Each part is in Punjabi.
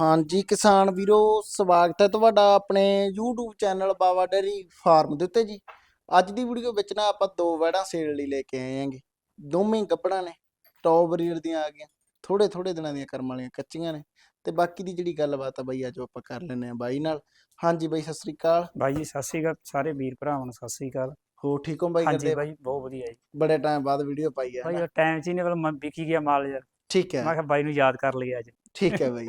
ਹਾਂਜੀ ਕਿਸਾਨ ਵੀਰੋ ਸਵਾਗਤ ਹੈ ਤੁਹਾਡਾ ਆਪਣੇ YouTube channel Bawa dairy farm ਦੇ ਉੱਤੇ ਜੀ। ਅੱਜ ਦੀ ਵੀਡੀਓ ਵਿੱਚ ਨਾ ਆਪਾਂ ਦੋ ਵੈੜਾਂ ਸੇਲ ਲਈ ਲੈ ਕੇ ਆਏ ਆਂਗੇ। ਦੋਵੇਂ ਗੱਬੜਾਂ ਨੇ ਟੌਪ ਬਰੀਡ ਦੀਆਂ ਆ ਗਈਆਂ। ਥੋੜੇ ਥੋੜੇ ਦਿਨਾਂ ਦੀਆਂ ਕਰਮ ਵਾਲੀਆਂ ਕੱਚੀਆਂ ਨੇ। ਤੇ ਬਾਕੀ ਦੀ ਜਿਹੜੀ ਗੱਲਬਾਤ ਆ ਬਾਈ ਅੱਜ ਆਪਾਂ ਕਰ ਲੈਨੇ ਆ ਬਾਈ ਨਾਲ। ਹਾਂਜੀ ਬਾਈ ਸਤਿ ਸ੍ਰੀ ਅਕਾਲ। ਬਾਈ ਜੀ ਸਤਿ ਸ਼੍ਰੀ ਅਕਾਲ। ਸਾਰੇ ਵੀਰ ਭਰਾਵਾਂ ਨੂੰ ਸਤਿ ਸ਼੍ਰੀ ਅਕਾਲ। ਹੋ ਠੀਕ ਹੋ ਬਾਈ ਹਾਂਜੀ ਬਾਈ ਬਹੁਤ ਵਧੀਆ ਜੀ। ਬੜੇ ਟਾਈਮ ਬਾਅਦ ਵੀਡੀਓ ਪਾਈ ਹੈ ਬਾਈ ਨਾ? ਟਾਈਮ ਚ ਹੀ ਮ- ਵਿਕੀ ਗਿਆ ਮਾਲ ਯਾਰ। ਠੀਕ ਮੈਂ ਹੈ ਕਿਹਾ ਬਾਈ ਨੂੰ ਯਾਦ ਕਰ ਲਈਏ ਅੱਜ। ਠੀਕ ਹੈ ਬਾਈ।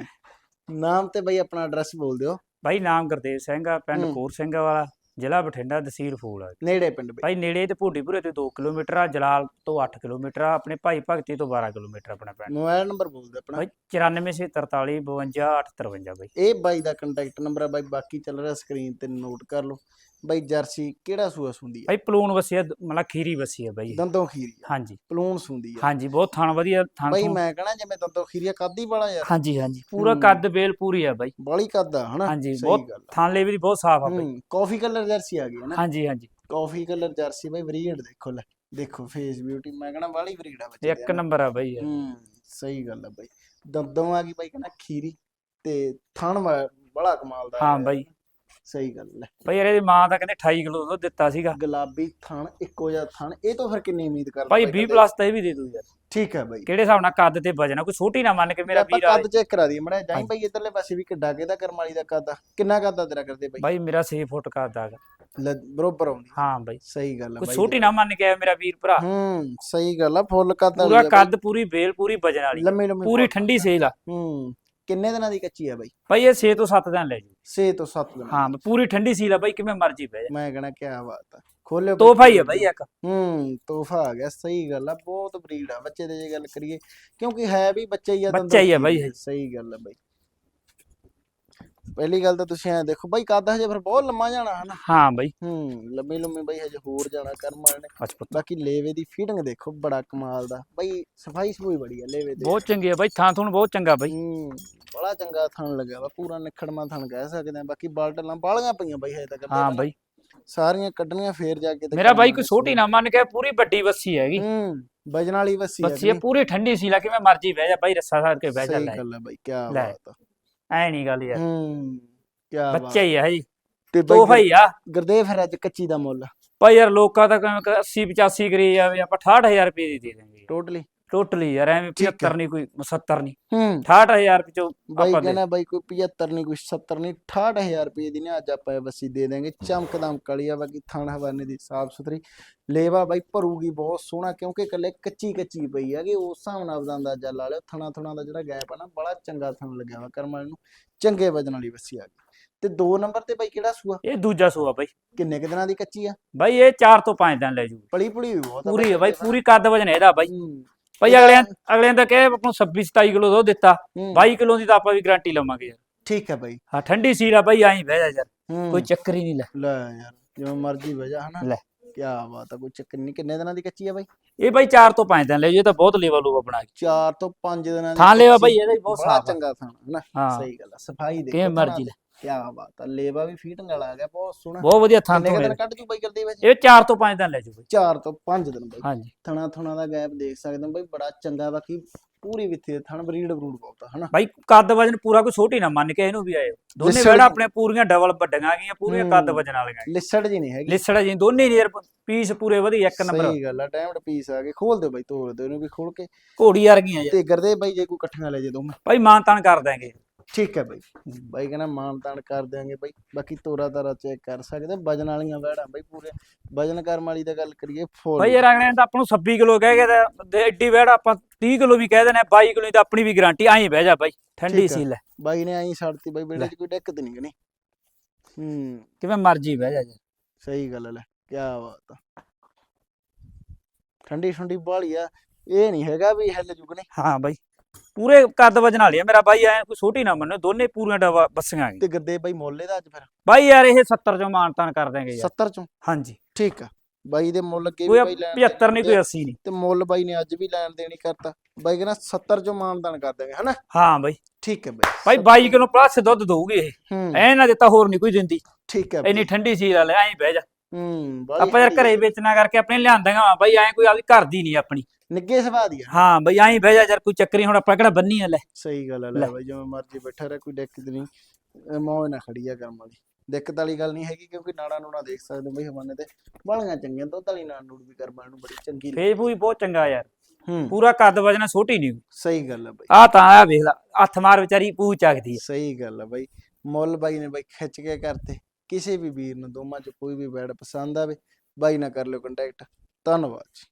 ਨਾਮ ਤੇ ਬਾਈ ਆਪਣਾ ਐਡਰੈਸ ਬੋਲ ਦਿਓ। ਬਾਈ ਨਾਮ ਗੁਰਦੇਵ ਸਿੰਘ ਆ ਪਿੰਡ ਹੂੰ। ਕੋਰ ਸਿੰਘ ਵਾਲਾ ਜ਼ਿਲ੍ਹਾ ਬਠਿੰਡਾ ਤਹਿਸੀਲ ਫੂਲ ਆ। ਨੇੜੇ ਪਿੰਡ ਬਾਈ। ਬਾਈ ਨੇੜੇ ਤੇ ਭੂਡੀਪੁਰੇ ਤੋਂ 2 ਕਿਲੋਮੀਟਰ ਆ ਜਲਾਲ ਤੋਂ 8 ਕਿਲੋਮੀਟਰ ਆ ਆਪਣੇ ਭਾਈ ਭਗਤੀ ਤੋਂ 12 ਕਿਲੋਮੀਟਰ ਆਪਣਾ ਪਿੰਡ। ਮੋਬਾਈਲ ਨੰਬਰ ਬੋਲ ਦਿਓ ਆਪਣਾ। ਬਾਈ 9443 52 853 ਬਾਈ। ਇਹ ਬਾਈ ਦਾ ਕੰਟੈਕਟ ਨੰਬਰ ਹੈ ਬਾਈ ਬਾਕੀ ਚੱਲ ਰਿਹਾ ਸਕਰੀਨ ਤੇ ਨੋਟ ਕਰ ਲਓ। ਬਾਈ ਜਰਸੀ ਕਿਹੜਾ ਸੂਆ ਸੁੰਦੀ ਹੈ ਬਾਈ ਪਲੂਨ ਵਸੀ ਆ ਮਤਲਬ ਖੀਰੀ ਵਸੀ ਆ ਬਾਈ। ਇਹ। ਦੰਦੋਂ ਖੀਰੀ ਆ। ਹਾਂਜੀ। ਪਲੂਣ ਸੁੰਦੀ ਆ। ਹਾਂਜੀ ਬਹੁਤ ਥਣ ਵਧੀਆ ਥਣ ਬਾਈ ਥੂਣ- ਮੈਂ ਕਹਣਾ ਜਿਵੇਂ ਦੰਦੋਂ ਖੀਰੀ ਆ ਕੱਦ ਹੀ ਬੜਾ ਯਾਰ ਹਾਂਜੀ ਹਾਂਜੀ। ਪੂਰਾ ਹੂੰ। ਕੱਦ ਬੇਲ ਪੂਰੀ ਆ ਬਾਈ। ਬਾਲੀ ਕੱਦ ਆ ਹਨਾ? ਹਾਂਜੀ ਸਹੀ ਬਹੁਤ ਗੱਲ ਆ। ਥਣ ਲੇਵੀ ਦੀ ਬਹੁਤ ਸਾਫ਼ ਆ ਬਾਈ। ਹੂੰ ਕਾਫੀ ਕਲਰ ਜਰਸੀ ਆ ਗਈ ਹੈ ਨਾ ਹਾਂਜੀ ਹਾਂਜੀ। ਕਾਫੀ ਕਲਰ ਜਰਸੀ ਬਾਈ ਬਰੀਡ ਦੇਖੋ ਲੈ। ਦੇਖੋ ਫੇਸ ਬਿਊਟੀ ਮੈਂ ਕਹਣਾ ਬਾਲੀ ਬਰੀਡ ਆ ਬੱਚੇ ਇੱਕ ਨੰਬਰ ਆ ਬਾਈ ਇਹ। ਹੂੰ ਸਹੀ ਗੱਲ ਆ ਬਾਈ। ਦੰਦੋਂ ਆ ਗਈ ਬਾਈ ਕਹਿੰਦਾ ਖੀਰੀ ਤੇ ਥਣ ਵਾ- ਬੜਾ ਕਮਾਲ ਦਾ ਹਾਂ ਆ ਬਾਈ। ਸਹੀ ਗੱਲ ਲੈ ਭਾਈ ਇਹਦੀ ਮਾਂ ਤਾਂ ਕਹਿੰਦੇ 28 ਕਿਲੋ ਦੁੱਧ ਦਿੱਤਾ ਸੀਗਾ। ਗੁਲਾਬੀ ਥਣ ਇੱਕੋ ਜਿਹਾ ਥਣ ਇਹ ਤੋਂ ਫਿਰ ਕਿੰਨੀ ਉਮੀਦ ਕਰਦੇ ਭਾਈ ਬਾਈ 20 ਕਹਿੰਦੇ? ਪਲੱਸ ਤਾਂ ਇਹ ਵੀ ਦੇ ਦੂ ਯਾਰ। ਠੀਕ ਹੈ ਬਾਈ। ਕਿਹੜੇ ਹਿਸਾਬ ਨਾਲ ਕੱਦ ਤੇ ਵਜਨ ਆ ਕੋਈ ਛੋਟੀ ਨਾ ਮੰਨ ਕੇ ਮੇਰਾ ਵੀਰ ਆ ਕੱਦ ਚੈੱਕ ਕਰਾ ਦਈਏ ਮੜਾ ਜਾਈ। ਬਾਈ ਇਧਰਲੇ ਪਾਸੇ ਵੀ ਕਿੱਡਾ ਕਿਹਦਾ ਕਰਮ ਵਾਲੀ ਦਾ ਕੱਦ ਆ। ਕਿੰਨਾ ਕੱਦ ਆ ਤੇਰਾ ਕਰਦੇ ਬਾਈ? ਭਾਈ ਮੇਰਾ 6 ਫੁੱਟ ਕੱਦ ਲੈ, ਬਰੋਬਰ ਆਉਂਦੀ। ਹਾਂ ਬਾਈ। ਸਹੀ ਗੱਲ ਆ ਕੋਈ ਬਾਈ ਛੋਟੀ ਨਾ ਮੰਨ ਕੇ ਆਇਆ ਮੇਰਾ ਵੀਰ ਭਰਾ। ਹੂੰ ਸਹੀ ਗੱਲ ਆ। ਫੁੱਲ ਕੱਦ ਪੂਰਾ ਆ ਬਾਈ। ਕੱਦ ਪੂਰੀ ਬੇਲ ਪੂਰੀ ਵਜਨ ਵਾਲੀ ਪੂਰੀ। ਠੰਡੀ ਸੇਲ ਆ। ਹੂੰ। ਕਿੰਨੇ ਦਿਨਾਂ ਦੀ ਕੱਚੀ ਆ ਬਾਈ? ਭਾਈ ਇਹ 6 ਤੋਂ 7 ਦਿਨ ਲੈ ਜੂ 6 ਤੋਂ 7 ਦਿਨ। ਹਾਂ ਪੂਰੀ ਠੰਡੀ ਸੀਲ ਆ ਭਾਈ ਕਿਵੇਂ ਮਰਜ਼ੀ ਬਹਿ ਜਾ। ਮੈਂ ਕਹਣਾ ਕੀ ਬਾਤ ਆ। ਖੋਲਿਓ ਤੋਹਫਾ ਹੀ ਆ ਭਾਈ ਇੱਕ। ਹੂੰ ਤੋਹਫਾ ਆ ਗਿਆ ਸਹੀ ਗੱਲ ਆ ਬਹੁਤ ਬਰੀਡ ਆ। ਬੱਚੇ ਦੇ ਜੇ ਗੱਲ ਕਰੀਏ ਕਿਉਂਕਿ ਹੈ ਵੀ ਬੱਚਾ ਹੀ ਆ ਬੱਚਾ ਹੀ ਆ ਬਾਈ। ਸਹੀ ਗੱਲ ਆ ਬਾਈ। ਪਹਿਲੀ ਗੱਲ ਤਾਂ ਤੁਸੀਂ ਐ ਦੇਖੋ ਬਾਈ ਕੱਦ ਹਜੇ ਫਿਰ ਬਹੁਤ ਲੰਮਾ ਜਾਣਾ ਹਨਾ? ਹਾਂ ਬਾਈ। ਹੂੰ ਲੰਮੀ ਲੰਮੀ ਬਾਈ ਹਜੇ ਹੋਰ ਜਾਣਾ ਕਰਮ ਨੇ। ਅੱਛਾ ਬਾਕੀ ਲੇਵੇ ਦੀ ਫੀਡਿੰਗ ਦੇਖੋ ਬੜਾ ਕਮਾਲ ਦਾ। ਬਾਈ ਸਫ਼ਾਈ ਸਫੂਈ ਬੜੀ ਆ ਲੇਵੇ ਦੇ ਬਹੁਤ ਚੰਗੀ ਆ ਬਾਈ ਥਾਂ ਥੂਣ ਬਹੁਤ ਚੰਗਾ ਬਾਈ। ਹੂੰ ਬੜਾ ਚੰਗਾ ਥਣ ਲੱਗਿਆ ਵਾ ਪੂਰਾ ਨਿਖੜਮਾ ਥਣ ਕਹਿ ਸਕਦੇ ਆ। ਬਾਕੀ ਬਾਲਟਲਾਂ ਬਾਲੀਆਂ ਪਈਆਂ ਬਾਈ ਹਜੇ ਤੱਕ ਹਾਂ। ਬਾਈ। ਸਾਰੀਆਂ ਕੱਢਣੀਆਂ ਫੇਰ ਜਾ ਕੇ ਮੇਰਾ ਬਾਈ ਕੋਈ ਛੋਟੀ ਨਾ। ਮੰਨ ਕੇ ਪੂਰੀ ਵੱਡੀ ਵੱਸੀ ਹੈਗੀ। ਹੂੰ ਵਜਨ ਵਾਲੀ ਵੱਸੀ ਆ ਵੱਸੀ ਪੂਰੀ ਠੰਡੀ ਸੀ ਲਾ ਕਿਵੇਂ ਮਰਜ਼ੀ ਬਹਿ ਜਾ ਬਾਈ ਰੱਸਾ ਸਾਰ ਕੇ ਬਹਿ ਜਾ ਸਹੀ ਲੈ। ਗੱਲ ਹੈ ਬਾਈ ਕੀ। ਬਾਤ ਆ। ਐ ਨਹੀਂ ਗੱਲ ਯਾਰ। ਹੂੰ ਕੀ ਬਾਤ ਬੱਚਾ ਹੀ ਆ ਜੀ। ਤੇ ਤੋਹਫਾ ਹੀ ਆ। ਗੁਰਦੇਵ ਫਿਰ ਅੱਜ ਕੱਚੀ ਦਾ ਮੁੱਲ। ਭਾਈ ਯਾਰ ਲੋਕਾਂ ਦਾ 80 85 ਕਰੀ ਜਾਵੇ ਆਪਾਂ 68000 ਰੁਪਏ ਦੀ ਦੇ ਦਾਂਗੇ ਟੋਟਲੀ ਟੋਟਲੀ ਯਾਰ ਐਵੇਂ ਠੀਕ ਆ। 75 ਨਹੀਂ ਕੋਈ 70 ਨਹੀਂ ਹੂੰ। 68000 ਵਿੱਚੋਂ ਬਾਈ ਆਪਾਂ ਦੇ ਕਹਿੰਦਾ ਬਾਈ ਕੋਈ 75 ਨਹੀਂ ਕੋਈ 70 ਨਹੀਂ 68000 ਰੁਪਏ ਦੀ ਨੇ ਅੱਜ ਆਪਾਂ ਇਹ ਬੱਸੀ ਦੇ ਦੇਾਂਗੇ ਚਮਕਦਮ ਕਲੀ ਆ ਬਾਕੀ ਥਾਣਾ ਹਵਾਨੇ ਦੀ ਸਾਫ਼ ਸੁਥਰੀ। ਲੇਵਾ ਬਾਈ ਭਰੂਗੀ ਬਹੁਤ ਸੋਹਣਾ ਕਿਉਂਕਿ ਇਕੱਲੇ ਕੱਚੀ ਕੱਚੀ ਪਈ ਹੈਗੀ ਉਸ ਹਿਸਾਬ ਨਾਲ ਆਪਦਾ ਅੰਦਾਜ਼ਾ ਲਾ ਲਿਓ। ਥਣਾ ਥਣਾ ਦਾ ਜਿਹੜਾ ਗੈਪ ਆ ਨਾ ਬੜਾ ਚੰਗਾ ਥਣ ਲੱਗਿਆ ਵਾ ਕਰਮ ਵਾਲੇ ਨੂੰ। ਚੰਗੇ ਵਜਨ ਵਾਲੀ ਬੱਸੀ ਆ ਗਈ। ਤੇ ਦੋ ਨੰਬਰ ਤੇ ਬਾਈ ਕਿਹੜਾ ਸੂਆ? ਇਹ ਦੂਜਾ ਸੂਆ ਬਾਈ। ਕਿੰਨੇ ਕੁ ਦਿਨਾਂ ਦੀ ਕੱਚੀ ਆ? ਬਾਈ ਇਹ 4 ਤੋਂ 5 ਦਿਨ ਲੈ ਜੂ ਪਲੀ ਪੁਲੀ ਵੀ ਬਹੁਤ ਆ ਪੂਰੀ ਹੈ ਬਾਈ ਪੂਰੀ ਕੱਦ ਵਜਨ ਇਹਦਾ ਬਾਈ। ਹੂੰ, ਭਾਈ ਅਗਲਿਆਂ ਅਗਲਿਆਂ ਦਾ ਕਹੇ ਆਪਾਂ ਨੂੰ 26 27 ਕਿਲੋ ਦੁੱਧ ਦਿੱਤਾ। ਹੂੰ, 22 ਕਿਲੋ ਦੀ ਤਾਂ ਆਪਾਂ ਵੀ ਗਾਰੰਟੀ ਲਵਾਂਗੇ ਯਾਰ। ਠੀਕ ਹੈ ਬਾਈ। ਹਾਂ ਠੰਡੀ ਸੀਲ ਆ ਬਾਈ ਐਂ ਬਹਿ ਜਾ ਯਾਰ। ਕੋਈ ਚੱਕਰ ਹੀ ਨਹੀਂ ਲੈ। ਲੈ ਯਾਰ ਜਿਵੇਂ ਮਰਜ਼ੀ ਵਜਾ ਹਨਾ। ਲੈ। ਕੀ ਬਾਤ ਆ ਕੋਈ ਚੱਕਰ ਨਹੀਂ। ਕਿੰਨੇ ਦਿਨਾਂ ਦੀ ਕੱਚੀ ਆ ਬਾਈ? ਇਹ ਬਾਈ 4 ਤੋਂ 5 ਦਿਨ ਲੈ ਜੂ ਤਾਂ ਬਹੁਤ ਲੈਵਲ ਲੂਗਾ ਬਣਾ ਕੇ। 4 ਤੋਂ 5 ਦਿਨਾਂ ਦੀ ਥਾਂ ਲੈਵਾ ਬਾਈ ਇਹਦਾ ਹੀ ਬਹੁਤ ਸਾਫ਼ ਚੰਗਾ ਥਾਂ ਹਨਾ। ਸਹੀ ਗੱਲ ਆ ਸਫ਼ਾਈ ਦੇਖੋ ਕਿਵੇਂ ਮਰਜ਼ੀ ਲੈ। ਕੀ ਬਾਤ ਆ ਲੇਵਾ ਵੀ ਫੀਟਿੰਗ ਵਾਲਾ ਆ ਗਿਆ ਬਹੁਤ ਸੋਹਣਾ। ਬਹੁਤ ਵਧੀਆ ਥਾਂ ਕਿੰਨੇ ਤੋਂ ਕੁ ਦਿਨ ਕੱਢ ਜੂ ਬਾਈ ਕਰਦੇ ਵਿੱਚ? ਇਹ 4 ਤੋਂ 5 ਦਿਨ ਲੈ ਜੂ ਬਾਈ। 4 ਤੋਂ 5 ਦਿਨ ਬਾਈ। ਹਾਂਜੀ। ਥਣਾ ਥਣਾ ਦਾ ਗੈਪ ਦੇਖ ਸਕਦੇ ਹੋ ਬਾਈ ਬੜਾ ਚੰਗਾ ਬਾਕੀ ਪੂਰੀ ਵਿੱਥੀ ਦੇ ਥਣ ਬਰੀਡ ਬਰੂਡ ਬਹੁਤ ਆ ਹਨਾ। ਬਾਈ ਕੱਦ ਵਜਨ ਪੂਰਾ ਕੋਈ ਛੋਟੀ ਨਾ ਮੰਨ ਕੇ ਇਹਨੂੰ ਵੀ ਆਏ ਦੋਨੇ ਲਿਸੜ ਵੇੜਾ। ਆਪਣੇ ਪੂਰੀਆਂ ਡਬਲ ਵੱਡੀਆਂ ਗਈਆਂ ਪੂਰੀਆਂ ਕੱਦ। ਵਜਨ ਵਾਲੀਆਂ ਲਿਸੜ ਜੀ ਨਹੀਂ ਹੈਗੀ। ਲਿਸੜਾ ਜੀ ਦੋਨੇ ਨੀਰ ਪੀਸ ਪੂਰੇ ਵਧੀਆ ਇੱਕ ਨੰਬਰ ਸਹੀ ਗੱਲ ਆ ਟਾਈਮਡ ਪੀਸ ਆ ਗਏ ਖੋਲ ਦਿਓ ਬਾਈ ਤੋੜ ਦਿਓ ਇਹਨੂੰ ਵੀ ਖੋਲ ਕੇ। ਘੋੜੀ ਵਰਗੀਆਂ ਯਾਰ ਤੇ ਗਰਦੇ ਬਾਈ ਜੇ ਕੋਈ ਇਕੱਠੀਆਂ ਲੈ ਜੇ ਦੋਵੇਂ। ਬਾਈ ਮਾਨ ਤਾਨ ਕਰ ਦਾਂਗੇ ਠੀਕ ਹੈ ਬਾਈ। ਬਾਈ ਕਹਿੰਦਾ ਮਾਨ ਤਾਨ ਕਰ ਦਿਆਂਗੇ ਬਾਈ। ਬਾਕੀ ਤੋਰਾ ਤਾਰਾ ਚੈੱਕ ਕਰ ਸਕਦੇ ਵਜਨ ਵਾਲੀਆਂ ਵੈੜਾਂ ਬਾਈ ਪੂਰੇ। ਵਜਨ ਕਰਮ ਵਾਲੀ ਦਾ ਗੱਲ ਕਰੀਏ ਫੁੱਲ ਬਾਈ ਯਾਰ ਅਗਲੇ ਨੇ ਤਾਂ ਆਪਾਂ ਨੂੰ 26 ਕਿਲੋ ਕਹਿ ਕੇ ਤਾਂ ਐਡੀ ਵੇੜਾ ਆਪਾਂ 30 ਕਿਲੋ ਵੀ ਕਹਿ ਦੇਣਾ 22 ਕਿਲੋ ਤਾਂ ਆਪਣੀ ਵੀ ਗਾਰੰਟੀ ਐਂ ਬਹਿ ਜਾ ਬਾਈ। ਠੰਡੀ ਠੀਕ ਆ। ਸੀ ਲੈ ਬਾਈ ਨੇ ਆਈ ਛੱਡਤੀ ਬਾਈ ਬੇੜੇ। 'ਚ ਕੋਈ ਦਿੱਕਤ ਨਹੀਂ ਗਣੀ ਹੂੰ। ਕਿਵੇਂ ਮਰਜ਼ੀ ਬਹਿ ਜਾ ਯਾਰ। ਸਹੀ ਗੱਲ ਹੈ ਲੈ ਕੀ ਬਾਤ ਆ। ਠੰਡੀ ਠੰਡੀ ਬਾਲੀ ਆ। ਇਹ ਨਹੀਂ ਹੈਗਾ ਵੀ ਹਿੱਲ ਜੁਗ ਨਹੀਂ ਹਾਂ ਬਾਈ। ਪੂਰੇ ਕੱਦ ਵਜਨ ਵਾਲੀ ਆ। ਮੇਰਾ ਬਾਈ ਐ ਕੋਈ ਛੋਟੀ ਨਾ ਮੰਨੋ ਦੋਨੇ ਪੂਰੀਆਂ ਡਵਾ ਬੱਸੀਆਂ ਤੇ ਗੱਦੇ ਬਾਈ ਮੋਲੇ ਦਾ ਅੱਜ ਫਿਰ? ਬਾਈ ਯਾਰ ਇਹ 70 ਚੋਂ ਮਾਨ ਤਾਨ ਕਰ ਦਾਂਗੇ ਯਾਰ। 70 ਚੋਂ? ਹਾਂਜੀ। ਠੀਕ ਆ। ਬਾਈ ਦੇ ਮੁੱਲ ਕੋਈ ਵੀ ਬਾਈ ਲੈਣ 75 ਨਹੀਂ ਕੋਈ 80 ਨਹੀਂ ਤੇ ਮੁੱਲ ਬਾਈ ਨੇ ਅੱਜ ਵੀ ਲੈਣ ਦੇਣੀ ਕਰਤਾ। ਬਾਈ ਕਹਿੰਦਾ 70 ਚੋਂ ਮਾਨਦਾਨ ਕਰ ਦਾਂਗੇ ਹਨਾ? ਹਾਂ ਬਾਈ। ਠੀਕ ਹੈ ਬਾਈ। ਬਾਈ 22 ਕਿਲੋ ਪਲੱਸ ਦੁੱਧ ਦਊਗੀ ਇਹ। ਐ ਨਾ ਦਿੱਤਾ ਹੋਰ ਨਹੀਂ ਕੋਈ ਦਿੰਦੀ। ਠੀਕ ਹੈ ਇੰਨੀ ਠੰਡੀ ਸੀ ਲੈ ਐਂ ਬਹਿ ਜਾ। ਹੂੰ ਆਪਾਂ ਯਾਰ ਘਰੇ ਵੇਚਣਾ ਕਰਕੇ ਆਪਣੇ ਲਿਆਂਦੀਆਂ ਵਾ। ਬਾਈ ਐਂ ਕੋਈ ਆਪਦੀ ਘਰ ਦੀ ਨਹੀਂ ਆਪਣੀ। ਨਿੱਗੇ ਸੁਭਾਅ ਦੀ ਆ ਹਾਂ ਬਈ ਐਂ ਬਹਿ ਜਾ ਯਾਰ ਕੋਈ ਚੱਕਰੀ ਹੁਣ ਆਪਾਂ ਕਿਹੜਾ ਬੰਨੀ ਆ ਲੈ। ਸਹੀ ਗੱਲ ਆ ਲੈ। ਬਾਈ ਜਿਵੇਂ ਮਰਜ਼ੀ ਬੈਠਾ ਰਹਿ ਕੋਈ ਦਿੱਕਤ ਨਹੀਂ ਮੌਜ ਨਾ ਖੜੀ ਆ ਕਰਮ ਵਾਲੀ। ਦਿੱਕਤ ਵਾਲੀ ਗੱਲ ਨਹੀਂ ਹੈਗੀ ਕਿਉਂਕਿ ਨਾੜਾ ਨੂੜਾ ਦੇਖ ਸਕਦੇ ਬਈ ਹਵਾਨੇ ਤੇ। ਬਾਲੀਆਂ ਚੰਗੀਆਂ ਦੁੱਧ ਵਾਲੀ ਨਾੜ ਨੂੜ ਵੀ ਕਰਮ ਨੂੰ ਬੜੀ ਚੰਗੀ ਲੱਗੀ। ਫੇਸ ਵੀ ਬਹੁਤ ਚੰਗਾ ਯਾਰ। ਹੂੰ। ਪੂਰਾ ਕੱਦ ਵਜਣਾ ਛੋਟੀ ਨਹੀਂ ਸਹੀ ਗੱਲ ਆ ਬਾਈ। ਆ ਤਾਂ ਆ ਵੇਖ ਲਾ ਹੱਥ ਮਾਰ ਵਿਚਾਰੀ ਪੂ ਚੱਕਦੀ ਆ। ਸਹੀ ਗੱਲ ਆ ਬਾਈ। ਮੁੱਲ ਬਾਈ ਨੇ ਬਾਈ ਖਿੱਚ ਕੇ ਕਰਤੇ। ਕਿਸੇ ਵੀ ਵੀਰ ਨੂੰ ਦੋਵਾਂ ਚ ਕੋਈ ਵੀ ਬੈਡ ਪਸੰਦ ਆਵੇ ਬਾਈ ਨਾਲ ਕਰ ਲਿਓ ਕੰਟੈਕਟ ਧੰਨਵਾਦ ਜੀ।